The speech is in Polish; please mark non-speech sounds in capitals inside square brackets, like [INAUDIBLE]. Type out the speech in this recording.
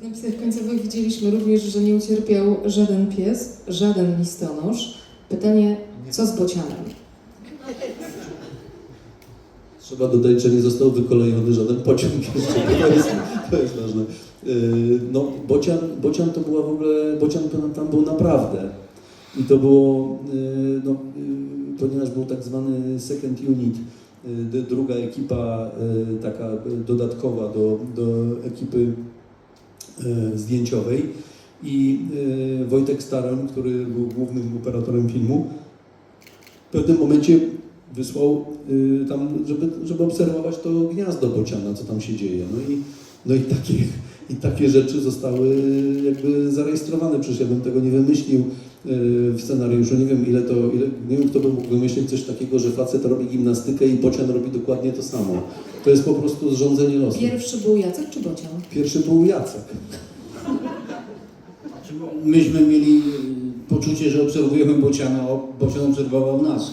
W napisach końcowych widzieliśmy również, że nie ucierpiał żaden pies, żaden listonosz. Pytanie, co z bocianem? Trzeba dodać, że nie został wykolejony żaden pociąg jeszcze. [LAUGHS] To jest, to jest ważne. Yy, No, Bocian, Bocian to była w ogóle, Bocian tam- tam był naprawdę. I to było, yy, no, yy, ponieważ był tak zwany second unit, yy, d- druga ekipa yy, taka yy, dodatkowa do, do ekipy zdjęciowej. I yy, Wojtek Staroń, który był głównym operatorem filmu, w pewnym momencie wysłał y, tam, żeby, żeby obserwować to gniazdo bociana, co tam się dzieje. No i, no i, takie, i takie rzeczy zostały jakby zarejestrowane, przecież ja bym tego nie wymyślił y, w scenariuszu. Nie wiem, ile to, ile, nie wiem, kto by mógł wymyślić coś takiego, że facet robi gimnastykę i bocian robi dokładnie to samo. To jest po prostu zrządzenie losu. Pierwszy był Jacek czy bocian? Pierwszy był Jacek. Myśmy mieli poczucie, że obserwujemy bociana, a bocian obserwował nas.